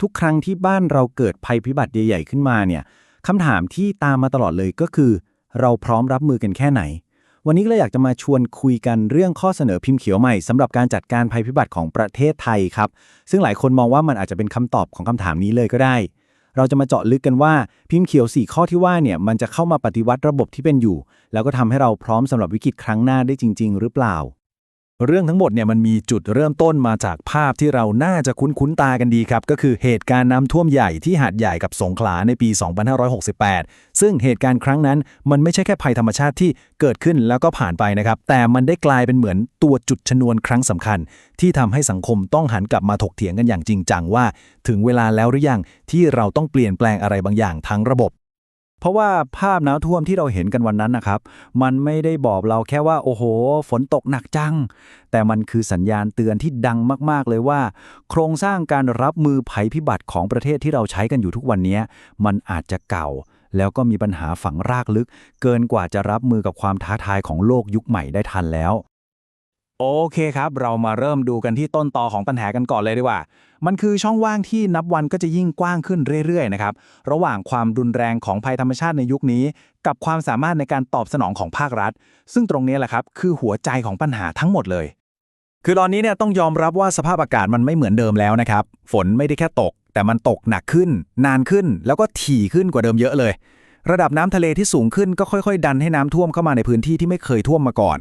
ทุกครั้งที่บ้านเราเกิดภัยพิบัติใหญ่ๆขึ้นมาเนี่ยคำถามที่ตามมาตลอดเลยก็คือ เราพร้อมรับมือกันแค่ไหน วันนี้ก็เลยอยากจะมาชวนคุยกันเรื่องข้อเสนอพิมพ์เขียวใหม่สำหรับการจัดการภัยพิบัติของประเทศไทยครับ ซึ่งหลายคนมองว่ามันอาจจะเป็นคำตอบของคำถามนี้เลยก็ได้ เราจะมาเจาะลึกกันว่าพิมพ์เขียว 4 ข้อที่ว่าเนี่ยมันจะเข้ามาปฏิวัติระบบที่เป็นอยู่ แล้วก็ทำให้เราพร้อมสำหรับวิกฤตครั้งหน้าได้จริง ๆ หรือเปล่า เรื่องทั้งหมดเนี่ยมันมีจุดเริ่มต้นมาจากภาพที่เราน่าจะคุ้นๆตากันดีครับ ก็คือเหตุการณ์น้ำท่วมใหญ่ที่หาดใหญ่กับสงขลาในปี 2568 ซึ่งเหตุการณ์ครั้งนั้นมันไม่ใช่แค่ภัยธรรมชาติที่เกิดขึ้นแล้วก็ผ่านไปนะครับ แต่มันได้กลายเป็นเหมือนตัวจุดชนวนครั้งสำคัญ ที่ทำให้สังคมต้องหันกลับมาถกเถียงกันอย่างจริงจังว่า ถึงเวลาแล้วหรือยังที่เราต้องเปลี่ยนแปลงอะไรบางอย่างทั้งระบบ เพราะว่าภาพน้ำท่วมที่เราเห็นกันวันนั้นนะครับ มันไม่ได้บอกเราแค่ว่า โอ้โห ฝนตกหนักจัง แต่มันคือสัญญาณเตือนที่ดังมาก ๆ เลยว่า โครงสร้างการรับมือภัยพิบัติของประเทศที่เราใช้กันอยู่ทุกวันนี้มันอาจจะเก่า แล้วก็มีปัญหาฝังรากลึก เกินกว่าจะรับมือกับความท้าทายของโลกยุคใหม่ได้ทันแล้ว โอเคครับ เรามาเริ่มดูกันที่ต้นตอของปัญหากันก่อนเลยดีกว่า มันคือช่องว่างที่นับวันก็จะยิ่งกว้างขึ้นเรื่อยๆนะครับระหว่างความรุนแรงของภัยธรรมชาติในยุคนี้ กับความสามารถในการตอบสนองของภาครัฐ ซึ่งตรงนี้แหละครับคือหัวใจของปัญหาทั้งหมดเลย คือตอนนี้เนี่ยต้องยอมรับว่าสภาพอากาศมันไม่เหมือนเดิมแล้วนะครับฝนไม่ได้แค่ตก แต่มันตกหนักขึ้น นานขึ้น แล้วก็ถี่ขึ้นกว่าเดิมเยอะเลย ระดับน้ำทะเลที่สูงขึ้นก็ค่อย ๆ ดันให้น้ำท่วมเข้ามาในพื้นที่ที่ไม่เคยท่วมมาก่อน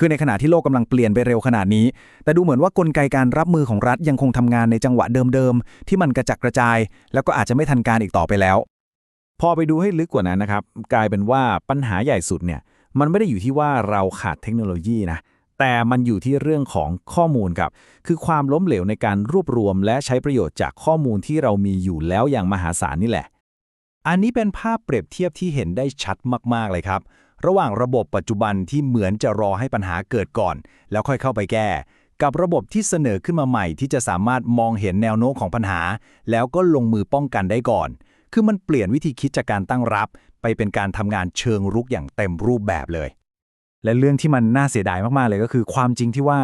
คือในขณะที่โลกกำลังเปลี่ยนไปเร็วขนาดนี้ แต่ดูเหมือนว่ากลไกการรับมือของรัฐยังคงทำงานในจังหวะเดิมๆ ที่มันกระจัดกระจาย แล้วก็อาจจะไม่ทันการอีกต่อไปแล้ว พอไปดูให้ลึกกว่านั้นนะครับ กลายเป็นว่าปัญหาใหญ่สุดเนี่ยมันไม่ได้อยู่ที่ว่าเราขาดเทคโนโลยีนะแต่มันอยู่ที่เรื่องของข้อมูลครับ คือความล้มเหลวในการรวบรวม และใช้ประโยชน์จากข้อมูลที่เรามีอยู่แล้วอย่างมหาศาลนี่แหละ อันนี้เป็นภาพเปรียบเทียบที่เห็นได้ชัดมากๆเลยครับ ระหว่างระบบปัจจุบันที่เหมือนจะรอให้ปัญหาเกิดก่อน แล้วค่อยเข้าไปแก้ กับระบบที่เสนอขึ้นมาใหม่ที่จะสามารถมองเห็นแนวโน้มของปัญหา แล้วก็ลงมือป้องกันได้ก่อน คือมันเปลี่ยนวิธีคิดจากการตั้งรับ ไปเป็นการทำงานเชิงรุกอย่างเต็มรูปแบบเลย และเรื่องที่มันน่าเสียดายมากๆเลยก็คือ ความจริงที่ว่า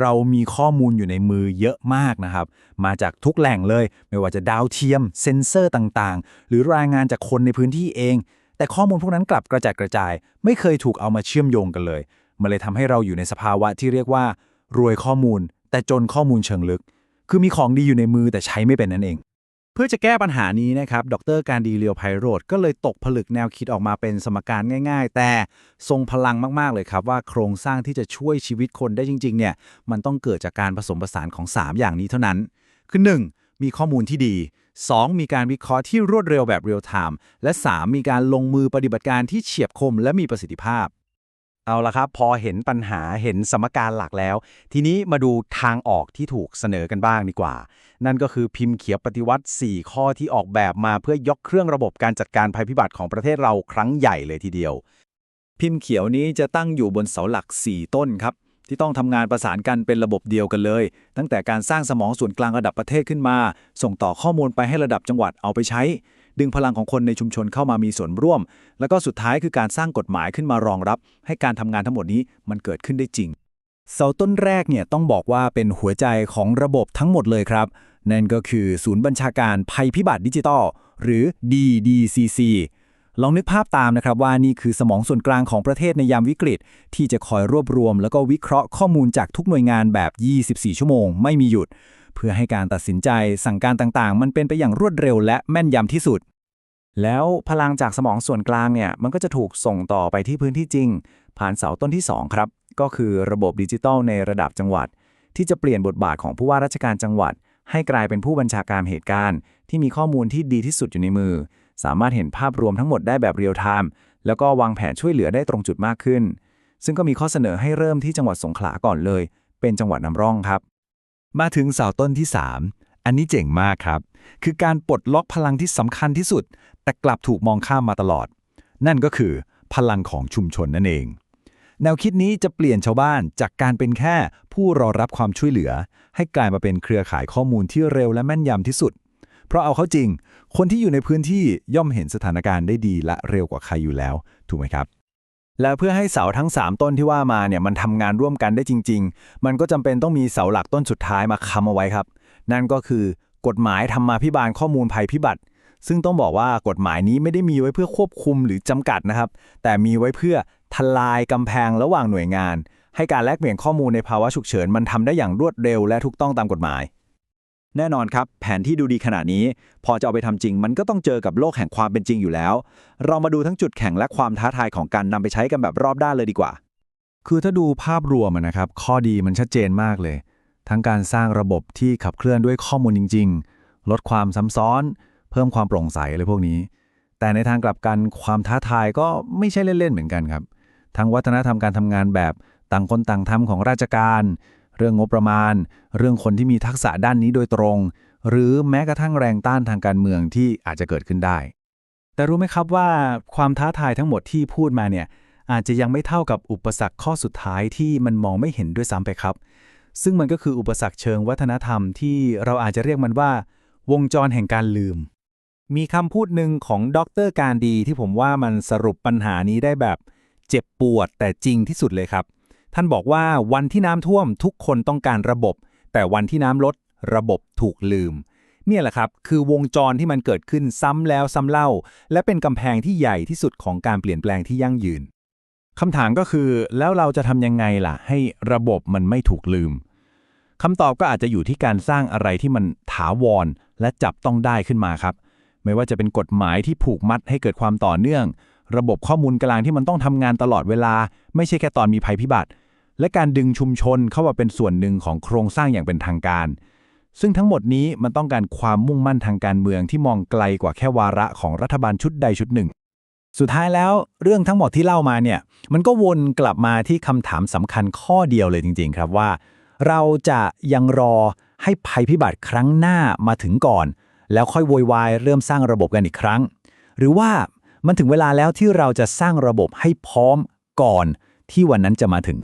เรามีข้อมูลอยู่ในมือเยอะมากนะครับ มาจากทุกแหล่งเลย ไม่ว่าจะดาวเทียม เซ็นเซอร์ต่างๆ หรือรายงานจากคนในพื้นที่เอง แต่ข้อมูลพวกนั้นกลับกระจัดกระจาย ไม่เคยถูกเอามาเชื่อมโยงกันเลย มันเลยทำให้เราอยู่ในสภาวะที่เรียกว่า รวยข้อมูล แต่จนข้อมูลเชิงลึก คือมีของดีอยู่ในมือแต่ใช้ไม่เป็นนั่นเอง เพื่อจะแก้ปัญหานี้นะครับ ดรการดีเลียวไพโรดก็เลยตกผลึกแนวคิดออกมาเป็นสมการง่าย ๆ แต่ทรงพลังมากๆเลยครับว่าโครงสร้างที่จะช่วยชีวิตคนได้จริงๆเนี่ยมันต้องเกิดจากการผสมผสานของ 3 อย่างนี้เท่านั้น คือ 1. มีข้อมูลที่ดี 2. มีการวิเคราะห์ที่รวดเร็วแบบเรียลไทม์และ 3. มีการลงมือปฏิบัติการที่เฉียบคมและมีประสิทธิภาพ เอาละครับ พอเห็นปัญหาเห็นสมการหลักแล้ว ทีนี้มาดูทางออกที่ถูกเสนอกันบ้างดีกว่า นั่นก็คือพิมพ์เขียวปฏิวัติ 4 ข้อที่ออกแบบมาเพื่อยกเครื่องระบบการจัดการภัยพิบัติของประเทศเราครั้งใหญ่เลยทีเดียว พิมพ์เขียวนี้จะตั้งอยู่บนเสาหลัก 4 ต้นครับ ที่ต้องทำงานประสานกันเป็นระบบเดียวกันเลย ตั้งแต่การสร้างสมองส่วนกลางระดับประเทศขึ้นมา ส่งต่อข้อมูลไปให้ระดับจังหวัดเอาไปใช้ ดึงพลังของคนในชุมชนเข้ามามีส่วนร่วม แล้วก็สุดท้ายคือการสร้างกฎหมายขึ้นมารองรับ ให้การทำงานทั้งหมดนี้มันเกิดขึ้นได้จริง เสาต้นแรกเนี่ยต้องบอกว่าเป็นหัวใจของระบบทั้งหมดเลยครับ นั่นก็คือศูนย์บัญชาการภัยพิบัติดิจิทัลหรือ DDCC ลองนึกภาพตามนะครับว่านี่คือสมองส่วนกลางของประเทศในยามวิกฤต ที่จะคอยรวบรวม แล้วก็วิเคราะห์ข้อมูลจากทุกหน่วยงานแบบ 24 ชั่วโมง ไม่มีหยุด เพื่อให้การตัดสินใจสั่งการต่างๆ มันเป็นไปอย่างรวดเร็วและแม่นยำที่สุด แล้วพลังจากสมองส่วนกลางเนี่ยมันก็จะถูกส่งต่อไปที่พื้นที่จริง ผ่านเสาต้นที่ 2 ครับ ก็คือระบบดิจิทัลในระดับจังหวัด ที่จะเปลี่ยนบทบาทของผู้ว่าราชการจังหวัด ให้กลายเป็นผู้บัญชาการเหตุการณ์ ที่มีข้อมูลที่ดีที่สุดอยู่ในมือ สามารถเห็นภาพรวมทั้งหมดได้แบบเรียลไทม์แล้วก็วางแผนช่วยเหลือได้ตรงจุดมากขึ้น ซึ่งก็มีข้อเสนอให้เริ่มที่จังหวัดสงขลาก่อนเลย เป็นจังหวัดนำร่องครับ มาถึงเสาต้นที่ 3 อันนี้เจ๋งมากครับ คือการปลดล็อกพลังที่สำคัญที่สุด แต่กลับถูกมองข้ามมาตลอด นั่นก็คือพลังของชุมชนนั่นเอง แนวคิดนี้จะเปลี่ยนชาวบ้านจากการเป็นแค่ผู้รอรับความช่วยเหลือ ให้กลายมาเป็นเครือข่ายข้อมูลที่เร็วและแม่นยำที่สุด เพราะเอาเข้าจริง คนที่อยู่ในพื้นที่ย่อมเห็นสถานการณ์ได้ดีและเร็วกว่าใครอยู่แล้ว ถูกไหมครับ และเพื่อให้เสาทั้ง 3 ต้นที่ว่ามาเนี่ยมันทำงานร่วมกันได้จริง ๆ มันก็จำเป็นต้องมีเสาหลักต้นสุดท้ายมาค้ำเอาไว้ครับ นั่นก็คือกฎหมายธรรมาภิบาลข้อมูลภัยพิบัติ ซึ่งต้องบอกว่ากฎหมายนี้ไม่ได้มีไว้เพื่อควบคุมหรือจำกัดนะครับ แต่มีไว้เพื่อทลายกำแพงระหว่างหน่วยงาน ให้การแลกเปลี่ยนข้อมูลในภาวะฉุกเฉินมันทำได้อย่างรวดเร็วและถูกต้องตามกฎหมาย แน่นอนครับ แผนที่ดูดีขนาดนี้ พอจะเอาไปทำจริง มันก็ต้องเจอกับโลกแห่งความเป็นจริงอยู่แล้ว เรามาดูทั้งจุดแข็งและความท้าทายของการนำไปใช้กันแบบรอบด้านเลยดีกว่า คือถ้าดูภาพรวมนะครับ ข้อดีมันชัดเจนมากเลย ทั้งการสร้างระบบที่ขับเคลื่อนด้วยข้อมูลจริง ๆ ลดความซ้ำซ้อน เพิ่มความโปร่งใสอะไรพวกนี้ แต่ในทางกลับกันความท้าทายก็ไม่ใช่เล่นๆเหมือนกันครับ ทั้งวัฒนธรรมการทำงานแบบต่างคนต่างทำของราชการ เรื่องงบประมาณ เรื่องคนที่มีทักษะด้านนี้โดยตรง หรือแม้กระทั่งแรงต้านทางการเมืองที่อาจจะเกิดขึ้นได้ แต่รู้ไหมครับว่าความท้าทายทั้งหมดที่พูดมาเนี่ยอาจจะยังไม่เท่ากับอุปสรรคข้อสุดท้ายที่มันมองไม่เห็นด้วยซ้ำไปครับ ซึ่งมันก็คืออุปสรรคเชิงวัฒนธรรมที่เราอาจจะเรียกมันว่า วงจรแห่งการลืม มีคำพูดหนึ่งของดรการดีที่ผมว่ามันสรุปปัญหานี้ได้แบบ เจ็บปวดแต่จริงที่สุดเลยครับ ท่านบอกว่าวันที่น้ำท่วมทุกคนต้องการระบบ แต่วันที่น้ำลดระบบถูกลืม เนี่ยแหละครับคือวงจรที่มันเกิดขึ้นซ้ำแล้วซ้ำเล่า และเป็นกำแพงที่ใหญ่ที่สุดของการเปลี่ยนแปลงที่ยั่งยืนคำถามก็คือแล้วเราจะทำยังไงล่ะ ให้ระบบมันไม่ถูกลืมคำตอบก็อาจจะอยู่ที่การสร้างอะไรที่มันถาวร และจับต้องได้ขึ้นมาครับ ไม่ว่าจะเป็นกฎหมายที่ผูกมัดให้เกิดความต่อเนื่อง ระบบข้อมูลกลางที่มันต้องทำงานตลอดเวลา ไม่ใช่แค่ตอนมีภัยพิบัติ และการดึงชุมชนเข้ามาเป็นส่วนหนึ่งของโครงสร้างอย่างเป็นทางการ ซึ่งทั้งหมดนี้มันต้องการความมุ่งมั่นทางการเมืองที่มองไกลกว่าแค่วาระของรัฐบาลชุดใดชุดหนึ่ง สุดท้ายแล้วเรื่องทั้งหมดที่เล่ามาเนี่ยมันก็วนกลับมาที่คำถามสำคัญข้อเดียวเลยจริง ๆ ครับว่า เราจะยังรอให้ภัยพิบัติครั้งหน้ามาถึงก่อน แล้วค่อยโวยวายเริ่มสร้างระบบกันอีกครั้ง หรือว่ามันถึงเวลาแล้วที่เราจะสร้างระบบให้พร้อมก่อนที่วันนั้นจะมาถึง